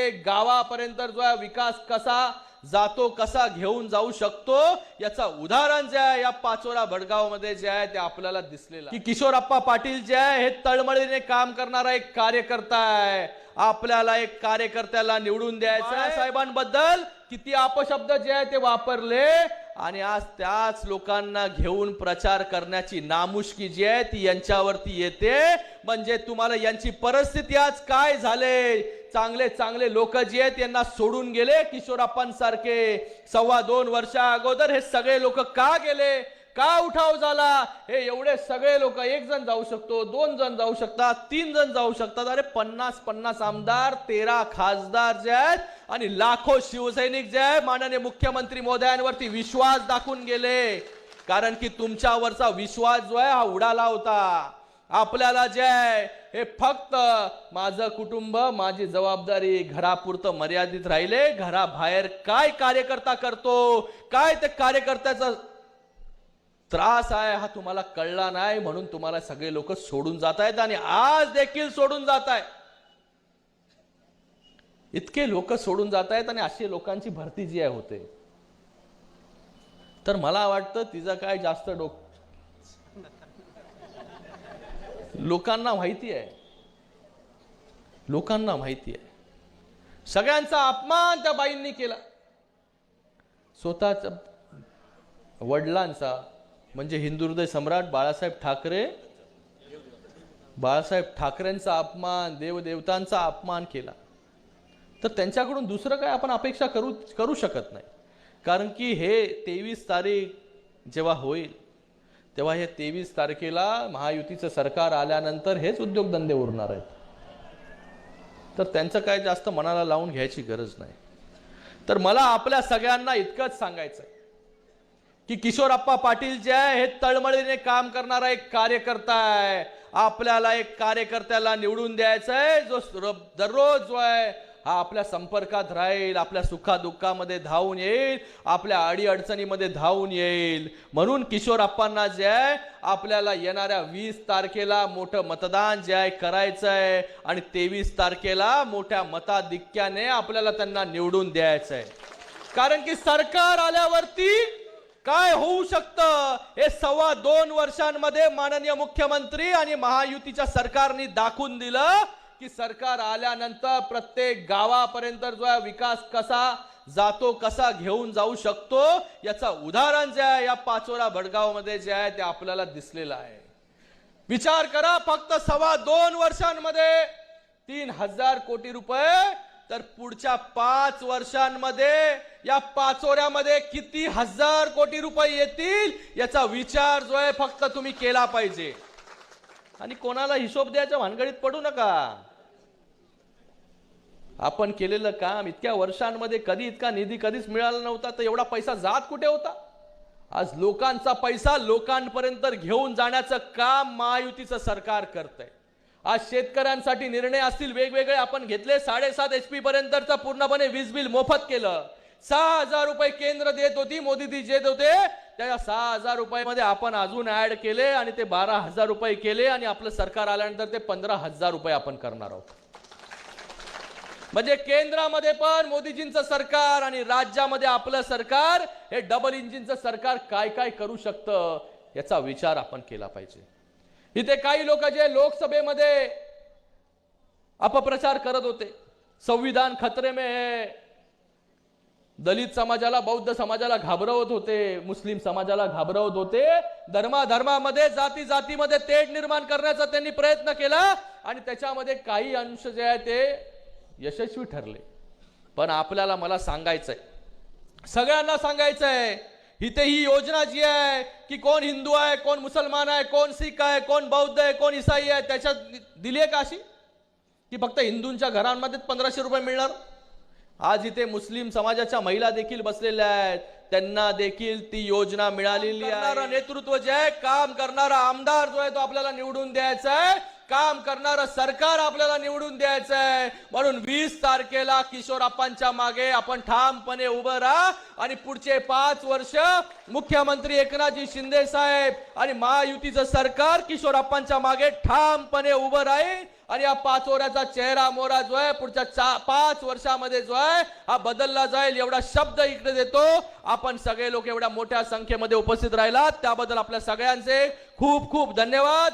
गावापर्यंत जो आहे विकास कसा जातो कसा घेऊन जाऊ शकतो याचा उदाहरण जे आहे या पाचोरा भडगावमध्ये जे आहे ते आपल्याला दिसलेलं. की किशोरप्पा पाटील जे आहे हे तळमळीने काम करणारा एक कार्यकर्ता आहे. आपल्याला एक कार्यकर्त्याला निवडून द्यायचं साहेबांबद्दल किती अपशब्द जे आहे ते वापरले. आणि आज त्याच लोकांना घेऊन प्रचार करण्याची नामुष्की जी आहे ती यांच्यावरती येते. म्हणजे तुम्हाला यांची परिस्थिती आज काय झाले? चांगले चांगले लोक जे आहेत यांना सोडून गेले किशोरप्पांसारखे सव्वा दोन वर्षा अगोदर हे सगळे लोक का गेले? का उठाव झाला? हे एवढे सगळे लोक एक जण जाऊ शकतो दोन जण जाऊ शकतात तीन जण जाऊ शकतात. अरे पन्नास पन्नास आमदार तेरा खासदार जे आहेत आणि लाखो शिवसैनिक जे आहे माननीय मुख्यमंत्री महोदयांवरती विश्वास दाखवून गेले. कारण की तुमच्यावरचा विश्वास जो आहे हा उडाला होता. आपल्याला जे आहे हे फक्त माझं कुटुंब माझी जबाबदारी घरापुरतं मर्यादित राहिले. घराबाहेर काय कार्यकर्ता करतो? काय ते कार्यकर्त्याचं त्रास आहे हा तुम्हाला कळला नाही म्हणून तुम्हाला सगळे लोक सोडून जात आहेत आणि आज देखील सोडून जात आहे इतके लोक सोडून जात आहेत आणि अशी लोकांची भरती जी आहे होते. तर मला वाटतं तिचं काय जास्त डोक लोकांना माहिती आहे. लोकांना माहिती आहे. सगळ्यांचा अपमान त्या बाईंनी केला. स्वतःच्या वडिलांचा म्हणजे हिंदू हृदय सम्राट बाळासाहेब ठाकरे बाळासाहेब ठाकरेंचा अपमान देवदेवतांचा अपमान केला. तर त्यांच्याकडून दुसरं काय आपण अपेक्षा करू करू शकत नाही. कारण की हे तेवीस तारीख जेव्हा होईल तेव्हा हे तेवीस तारखेला महायुतीचं सरकार आल्यानंतर हेच उद्योगधंदे उरणार आहेत. तर त्यांचं काय जास्त मनाला लावून घ्यायची गरज नाही. तर मला आपल्या सगळ्यांना इतकंच सांगायचं आहे की किशोरप्पा पाटील जे आहे हे तळमळीने काम करणारा एक कार्यकर्ता आहे. आपल्याला एक कार्यकर्त्याला निवडून द्यायचं आहे जो दररोज जो आहे हा आपल्या संपर्कात राहील आपल्या सुखादुःखामध्ये धावून येईल आपल्या अडीअडचणीमध्ये धावून येईल. म्हणून किशोरप्पांना जे आहे आपल्याला येणाऱ्या वीस तारखेला मोठं मतदान जे आहे करायचं आहे आणि तेवीस तारखेला मोठ्या मताधिक्याने आपल्याला त्यांना निवडून द्यायचं आहे कारण की सरकार आल्यावरती काय होऊ शकतं? हे सव्वा दोन वर्षांमध्ये माननीय मुख्यमंत्री आणि महायुतीच्या सरकारने दाखवून दिलं की सरकार आल्यानंतर प्रत्येक गावापर्यंत जो आहे विकास कसा जातो कसा घेऊन जाऊ शकतो याचा उदाहरण जे आहे या पाचोरा भडगावमध्ये जे आहे ते आपल्याला दिसलेलं आहे. विचार करा फक्त सव्वा दोन वर्षांमध्ये तीन हजार कोटी रुपये तर पुढच्या पाच वर्षांमध्ये या पाचोऱ्यामध्ये किती हजार कोटी रुपये येतील याचा विचार जो आहे फक्त तुम्ही केला पाहिजे. आणि कोणाला हिशोब द्यायच्या भानगडीत पडू नका. आपण केलेलं काम इतक्या वर्षांमध्ये कधी इतका निधी कधीच मिळाला नव्हता तर एवढा पैसा जात कुठे होता? आज लोकांचा पैसा लोकांपर्यंत घेऊन जाण्याचं काम महायुतीचं सरकार करतंय. आज शेतकऱ्यांसाठी निर्णय असतील वेगवेगळे आपण घेतले साडेसात एच पी पर्यंतचं पूर्णपणे वीज बिल मोफत केलं. सहा हजार रुपये केंद्र देत होती मोदीजी देत होते. त्या सहा हजार रुपयामध्ये आपण अजून ऍड केले आणि ते बारा हजार रुपये केले आणि आपलं सरकार आल्यानंतर ते पंधरा हजार रुपये आपण करणार आहोत. म्हणजे केंद्रामध्ये पण मोदीजींचं सरकार आणि राज्यामध्ये आपलं सरकार हे डबल इंजिनचं सरकार काय काय करू शकतं याचा विचार आपण केला पाहिजे. इथे काही लोक जे लोकसभेमध्ये अपप्रचार करत होते. संविधान खतरे में है. दलित समाजाला बौद्ध समाजाला घाबरवत होते. मुस्लिम समाजाला घाबरवत होते. धर्माधर्मामध्ये जाती जातीमध्ये तेढ निर्माण करण्याचा त्यांनी प्रयत्न केला आणि त्याच्यामध्ये काही अंश जे आहे ते यशस्वी ठरले. पण आपल्याला मला सांगायचंय. सगळ्यांना सांगायचंय इथे ही योजना जी आहे की कोण हिंदू आहे कोण मुसलमान आहे कोण सिख आहे कोण बौद्ध आहे कोण इसाई आहे त्याच्यात दिली आहे का अशी की फक्त हिंदूंच्या घरांमध्ये पंधराशे रुपये मिळणार? आज इथे मुस्लिम समाजाच्या महिला देखील बसलेल्या आहेत. त्यांना देखील ती योजना मिळालेली आहे. नेतृत्व जे आहे काम करणारा आमदार जो आहे तो आपल्याला निवडून द्यायचा आहे. काम करणारं सरकार आपल्याला निवडून द्यायचं आहे म्हणून वीस तारखेला किशोरप्पांच्या मागे आपण ठामपणे उभं राहा. आणि पुढचे पाच वर्ष मुख्यमंत्री एकनाथजी शिंदे साहेब आणि महायुतीचं सरकार किशोरप्पांच्या मागे ठामपणे उभं राहील. आणि या पाच ओऱ्याचा चेहरा मोरा जो आहे पुढच्या चा पाच वर्षामध्ये जो आहे हा बदलला जाईल एवढा शब्द इकडे देतो. आपण सगळे लोक एवढ्या मोठ्या संख्येमध्ये उपस्थित राहिलात. त्याबद्दल आपल्या सगळ्यांचे खूप खूप धन्यवाद.